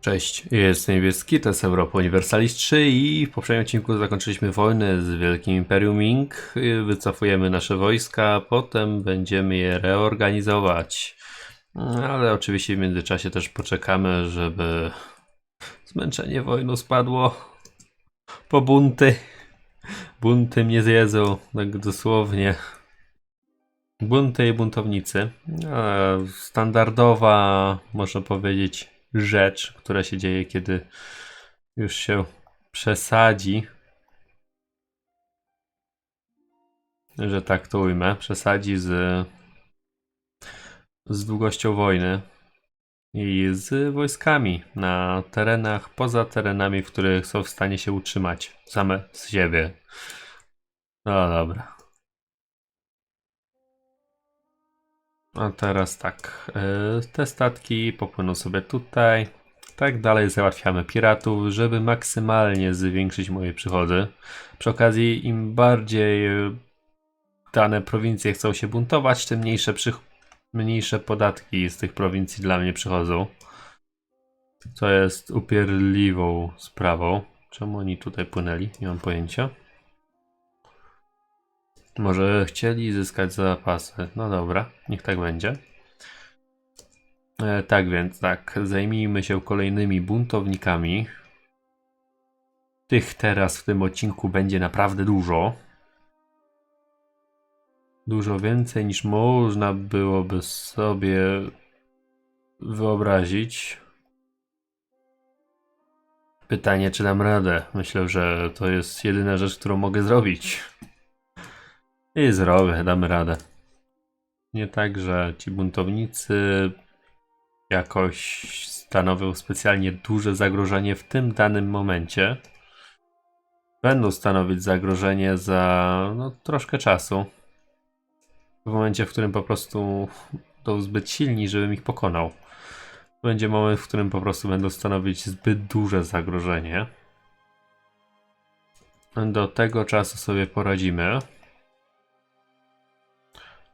Cześć, jest niebieski, to jest Europa Universalis 3 i w poprzednim odcinku zakończyliśmy wojnę z Wielkim Imperium Ming. Wycofujemy nasze wojska, potem będziemy je reorganizować. Ale oczywiście w międzyczasie też poczekamy, żeby zmęczenie wojną spadło po bunty. Bunty mnie zjedzą, tak dosłownie. Bunty i buntownicy. Standardowa, można powiedzieć, rzecz, która się dzieje, kiedy już się przesadzi. Że tak to ujmę. Przesadzi z, z długością wojny i z wojskami na terenach poza terenami, w których są w stanie się utrzymać same z siebie. No dobra. A teraz tak, e, te statki popłyną sobie tutaj. Tak dalej załatwiamy piratów, żeby maksymalnie zwiększyć moje przychody. Przy okazji, im bardziej e, dane prowincje chcą się buntować, tym mniejsze, mniejsze podatki z tych prowincji dla mnie przychodzą. Co jest upierdliwą sprawą. Czemu oni tutaj płynęli? Nie mam pojęcia. Może chcieli zyskać zapasy. No dobra, niech tak będzie. E, tak więc, tak, zajmijmy się kolejnymi buntownikami. Tych teraz w tym odcinku będzie naprawdę dużo. Dużo więcej niż można byłoby sobie wyobrazić. Pytanie, czy dam radę. Myślę, że to jest jedyna rzecz, którą mogę zrobić. I zrobię, damy radę. Nie tak, że ci buntownicy jakoś stanowią specjalnie duże zagrożenie w tym danym momencie. Będą stanowić zagrożenie za no, troszkę czasu. W momencie, w którym po prostu będą zbyt silni, żebym ich pokonał. Będzie moment, w którym po prostu będą stanowić zbyt duże zagrożenie. Do tego czasu sobie poradzimy.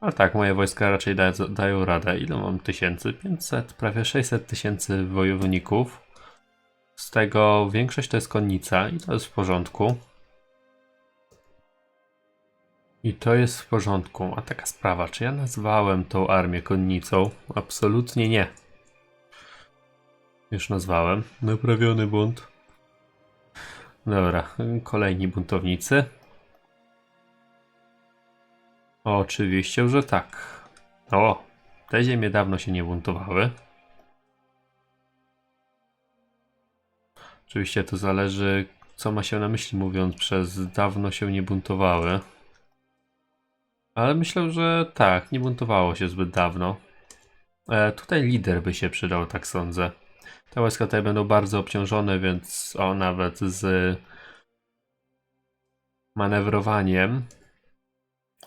A tak, moje wojska raczej da, dają radę. Ile mam tysięcy? 500, prawie 600 tysięcy wojowników. Z tego większość to jest konnica i to jest w porządku. I to jest w porządku. A taka sprawa, czy ja nazwałem tą armię konnicą? Absolutnie nie. Już nazwałem. Naprawiony bunt. Dobra, kolejni buntownicy. Oczywiście, że tak. O, te ziemie dawno się nie buntowały. Oczywiście to zależy, co ma się na myśli, mówiąc przez dawno się nie buntowały. Ale myślę, że tak, nie buntowało się zbyt dawno. E, tutaj lider by się przydał, tak sądzę. Te wojska tutaj będą bardzo obciążone, więc o, nawet z manewrowaniem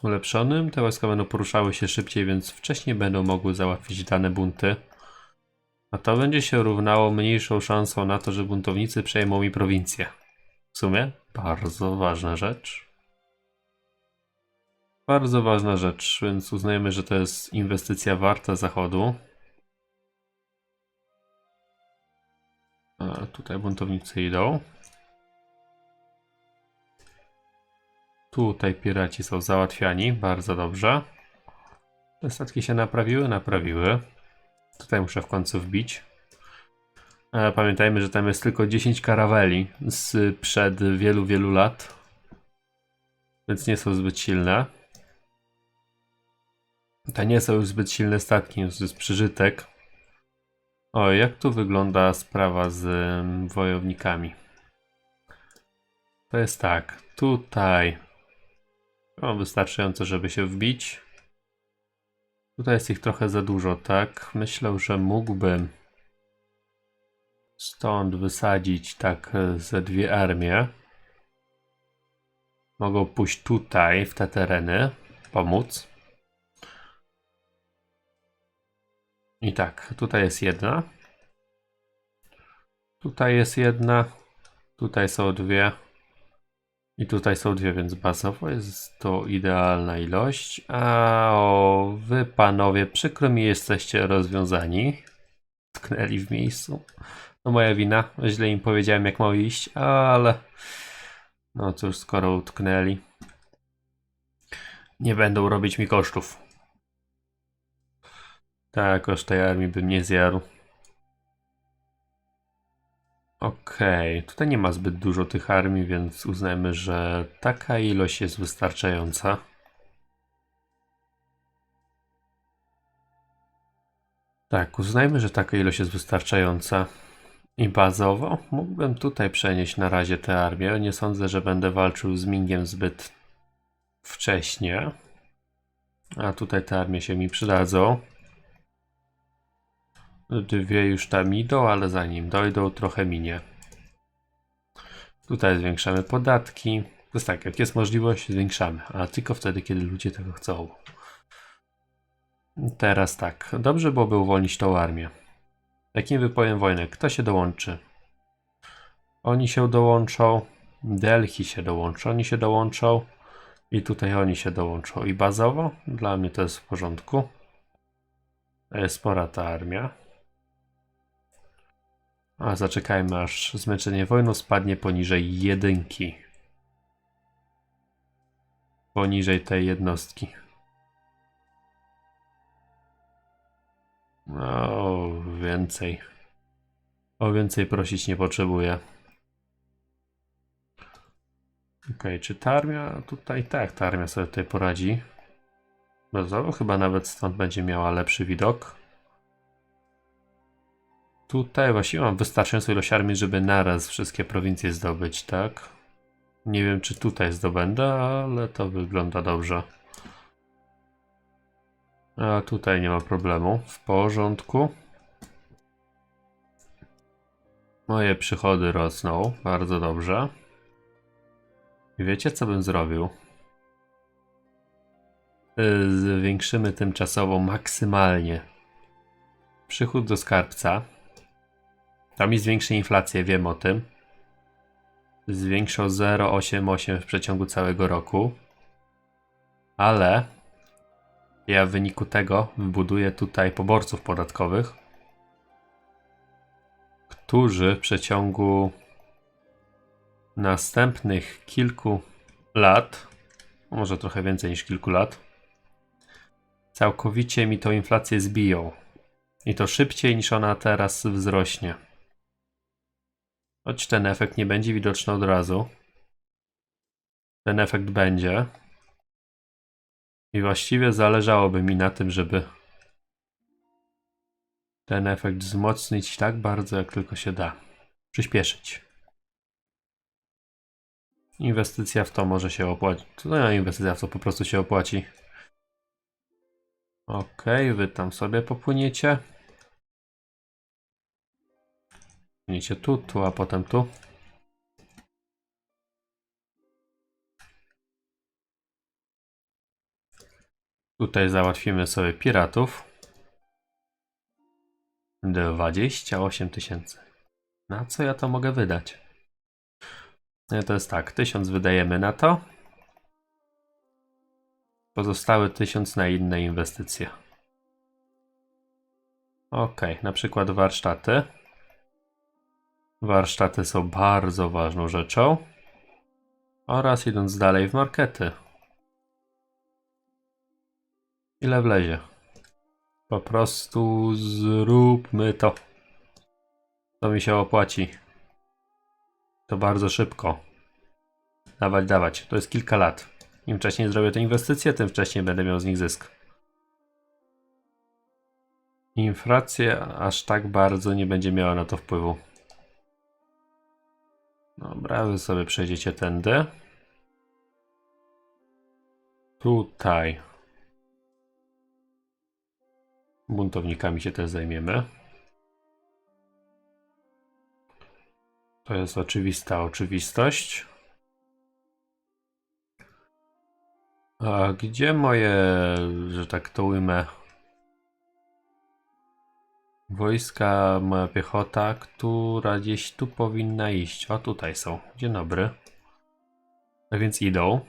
ulepszonym. Te wojska będą poruszały się szybciej, więc wcześniej będą mogły załatwić dane bunty. A to będzie się równało mniejszą szansą na to, że buntownicy przejmą mi prowincję. W sumie bardzo ważna rzecz. Bardzo ważna rzecz, więc uznajemy, że to jest inwestycja warta zachodu. A tutaj buntownicy idą. Tutaj piraci są załatwiani, bardzo dobrze. Te statki się naprawiły? Naprawiły. Tutaj muszę w końcu wbić. E, pamiętajmy, że tam jest tylko 10 karaweli sprzed wielu, wielu lat. Więc nie są zbyt silne. To nie są już zbyt silne statki, to jest przeżytek. O, jak tu wygląda sprawa z wojownikami? To jest tak, tutaj o, wystarczająco, żeby się wbić. Tutaj jest ich trochę za dużo, tak? Myślę, że mógłbym stąd wysadzić tak ze dwie armie. Mogą pójść tutaj, w te tereny, pomóc. I tak, tutaj jest jedna. Tutaj jest jedna. Tutaj są dwie. I tutaj są dwie, więc bazowo jest to idealna ilość. A o, wy panowie, przykro mi jesteście rozwiązani. utknęli w miejscu. To moja wina. Źle im powiedziałem, jak mają iść, ale. No cóż, skoro utknęli. Nie będą robić mi kosztów. Tak, koszt tej armii bym nie zjadł. Okej, tutaj nie ma zbyt dużo tych armii, więc uznajmy, że taka ilość jest wystarczająca. Tak, uznajmy, że taka ilość jest wystarczająca. I bazowo mógłbym tutaj przenieść na razie tę armię, nie sądzę, że będę walczył z Mingiem zbyt wcześnie. A tutaj te armie się mi przydadzą. Dwie już tam idą, ale zanim dojdą, trochę minie. Tutaj zwiększamy podatki. To jest tak, jak jest możliwość, zwiększamy, ale tylko wtedy, kiedy ludzie tego chcą. Teraz tak, dobrze byłoby uwolnić tą armię. Jakim wypowiem wojnę? Kto się dołączy? Oni się dołączą. Delhi się dołączy. Oni się dołączą. I tutaj oni się dołączą. I bazowo? Dla mnie to jest w porządku. Jest spora ta armia. A zaczekajmy aż zmęczenie wojną spadnie poniżej jedynki. Poniżej tej jednostki. O, więcej. O więcej prosić nie potrzebuję. Okej, czy ta armia tutaj? Tak, ta armia sobie tutaj poradzi. Bazowo chyba nawet stąd będzie miała lepszy widok. Tutaj właściwie mam wystarczającą ilość armii, żeby naraz wszystkie prowincje zdobyć, tak? Nie wiem, czy tutaj zdobędę, ale to wygląda dobrze. A tutaj nie ma problemu. W porządku. Moje przychody rosną. Bardzo dobrze. I wiecie, co bym zrobił? Yy, Zwiększymy tymczasowo maksymalnie przychód do skarbca. To mi zwiększy inflację, wiem o tym. Zwiększą 0,88 w przeciągu całego roku. Ale ja w wyniku tego wybuduję tutaj poborców podatkowych, którzy w przeciągu następnych kilku lat, może trochę więcej niż kilku lat, całkowicie mi tą inflację zbiją. I to szybciej niż ona teraz wzrośnie. Choć ten efekt nie będzie widoczny od razu. Ten efekt będzie. I właściwie zależałoby mi na tym, żeby ten efekt wzmocnić tak bardzo, jak tylko się da. Przyspieszyć. Inwestycja w to może się opłacić. No, inwestycja w to po prostu się opłaci. Ok, wy tam sobie popłyniecie. Płyniecie tu, tu, a potem tu. Tutaj załatwimy sobie piratów. 28 tysięcy. Na co ja to mogę wydać? No to jest tak, 1000 wydajemy na to. Pozostały 1000 na inne inwestycje. Ok, na przykład warsztaty. Warsztaty są bardzo ważną rzeczą. Oraz idąc dalej w markety. Ile wlezie? Po prostu zróbmy to. To mi się opłaci. To bardzo szybko. Dawać, dawać. To jest kilka lat. Im wcześniej zrobię te inwestycje, tym wcześniej będę miał z nich zysk. Inflacja aż tak bardzo nie będzie miała na to wpływu. Dobra, wy sobie przejdziecie tędy. Tutaj. Buntownikami się też zajmiemy. To jest oczywista oczywistość. A gdzie moje, że tak to ujmę, wojska, moja piechota, która gdzieś tu powinna iść? O, tutaj są. Dzień dobry. A więc idą.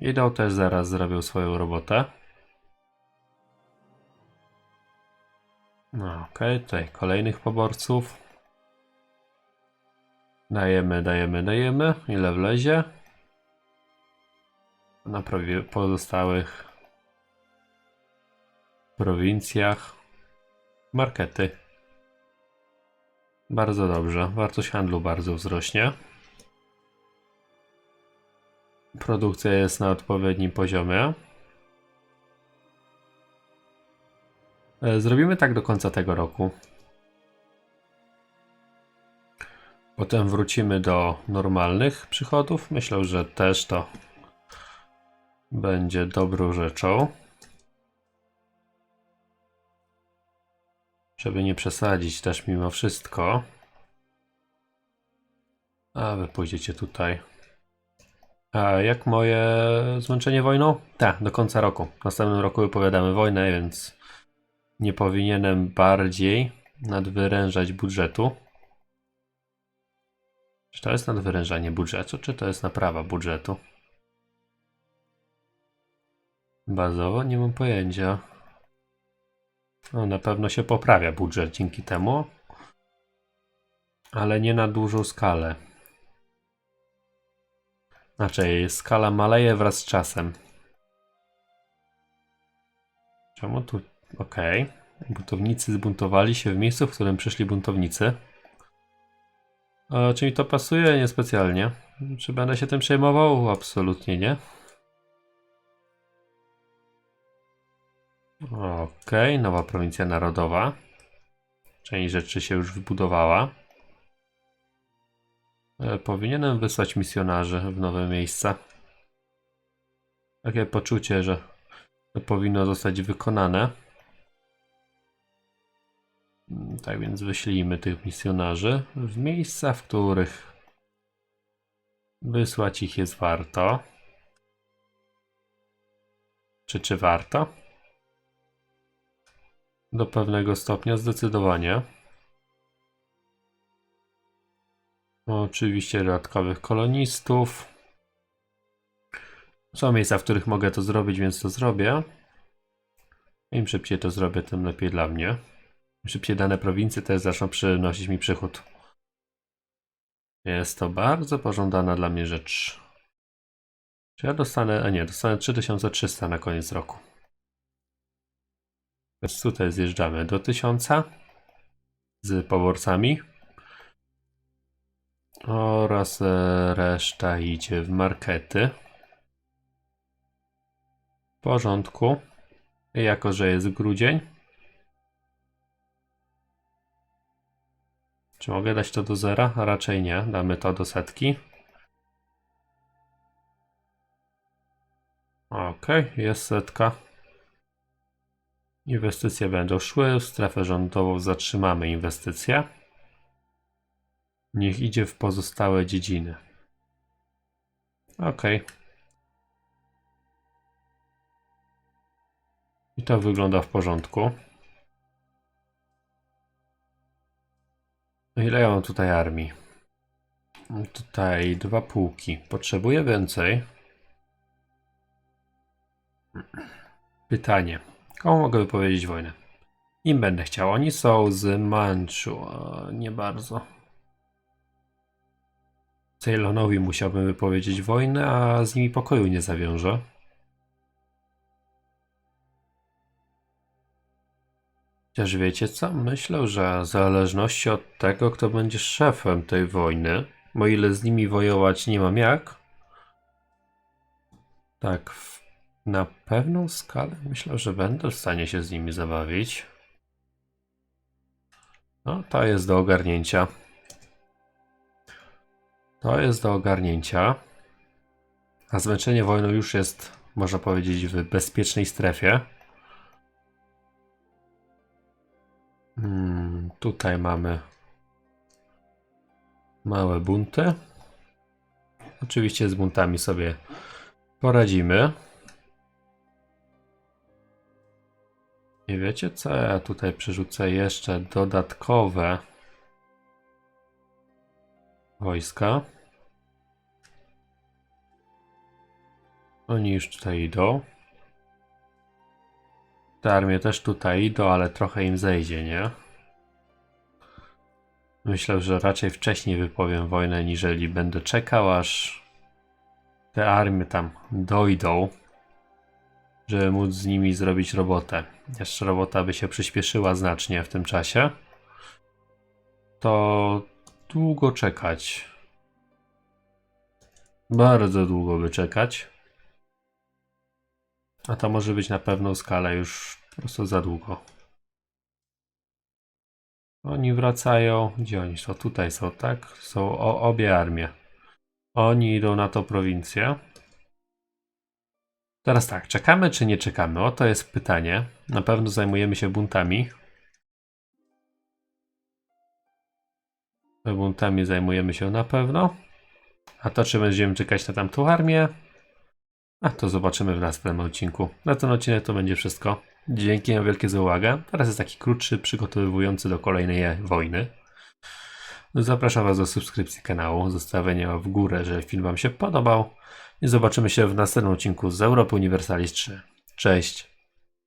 Idą też zaraz zrobią swoją robotę. No okej, tutaj kolejnych poborców. Dajemy, dajemy, dajemy. Ile wlezie? Na prawie pozostałych prowincjach. Markety. Bardzo dobrze. Wartość handlu bardzo wzrośnie. Produkcja jest na odpowiednim poziomie. E, Zrobimy tak do końca tego roku. Potem wrócimy do normalnych przychodów. Myślę, że też to będzie dobrą rzeczą. Żeby nie przesadzić też mimo wszystko. A wy pójdziecie tutaj. A jak moje zmęczenie wojną? Tak, do końca roku. W następnym roku wypowiadamy wojnę, więc nie powinienem bardziej nadwyrężać budżetu. Czy to jest nadwyrężanie budżetu, czy to jest naprawa budżetu? Bazowo nie mam pojęcia. No, na pewno się poprawia budżet dzięki temu, ale nie na dużą skalę. Znaczy, skala maleje wraz z czasem. Czemu tu? Okej. Buntownicy zbuntowali się w miejscu, w którym przyszli buntownicy. A, czy mi to pasuje? Niespecjalnie. Czy będę się tym przejmował? Absolutnie nie. Okej, nowa prowincja narodowa. Część rzeczy się już wybudowała. E, Powinienem wysłać misjonarzy w nowe miejsca. Takie poczucie, że to powinno zostać wykonane. Mm, Tak więc wyślijmy tych misjonarzy w miejsca, w których wysłać ich jest warto. Czy czy warto? Do pewnego stopnia zdecydowanie. Oczywiście dodatkowych kolonistów. Są miejsca, w których mogę to zrobić, więc to zrobię. Im szybciej to zrobię, tym lepiej dla mnie. Im szybciej dane prowincje też zaczną przynosić mi przychód. Jest to bardzo pożądana dla mnie rzecz. Czy ja dostanę, a nie, dostanę 3300 na koniec roku. Więc tutaj zjeżdżamy do 1000 z poborcami. Oraz reszta idzie w markety. W porządku. Jako, że jest grudzień. Czy mogę dać to do zera? Raczej nie. Damy to do setki. Ok, jest setka. Inwestycje będą szły. Strefę rządową zatrzymamy inwestycje. Niech idzie w pozostałe dziedziny. Ok. I to wygląda w porządku. Ile ja mam tutaj armii? Tutaj dwa pułki. Potrzebuję więcej. Pytanie. Komu mogę wypowiedzieć wojnę? Im będę chciał. Oni są z Manczu. a Nie bardzo. Ceylonowi musiałbym wypowiedzieć wojnę, a z nimi pokoju nie zawiążę. Chociaż wiecie co? Myślę, że w zależności od tego, kto będzie szefem tej wojny, bo ile z nimi wojować nie mam jak, tak w, na pewną skalę myślę, że będę w stanie się z nimi zabawić. No, to jest do ogarnięcia. To jest do ogarnięcia. A zmęczenie wojną już jest, można powiedzieć, w bezpiecznej strefie. Hmm, tutaj mamy małe bunty. Oczywiście z buntami sobie poradzimy. I wiecie co? Ja tutaj przerzucę jeszcze dodatkowe wojska. Oni już tutaj idą. Te armie też tutaj idą, ale trochę im zejdzie, nie? Myślę, że raczej wcześniej wypowiem wojnę, niżeli będę czekał, aż te armie tam dojdą, żeby móc z nimi zrobić robotę. Jeszcze robota by się przyspieszyła znacznie w tym czasie. To długo czekać. Bardzo długo by czekać. A to może być na pewną skalę już po prostu za długo. Oni wracają. Gdzie oni są? Tutaj są, tak? Są obie armie. Oni idą na tą prowincję. Teraz tak, czekamy czy nie czekamy? O, to jest pytanie. Na pewno zajmujemy się buntami. Buntami zajmujemy się na pewno. A to, czy będziemy czekać na tamtą armię? A to zobaczymy w następnym odcinku. Na ten odcinek to będzie wszystko. Dzięki wam wielkie za uwagę. Teraz jest taki krótszy, przygotowujący do kolejnej wojny. Zapraszam Was do subskrypcji kanału, zostawienia w górę, że film Wam się podobał. I zobaczymy się w następnym odcinku z Europy Universalis 3. Cześć!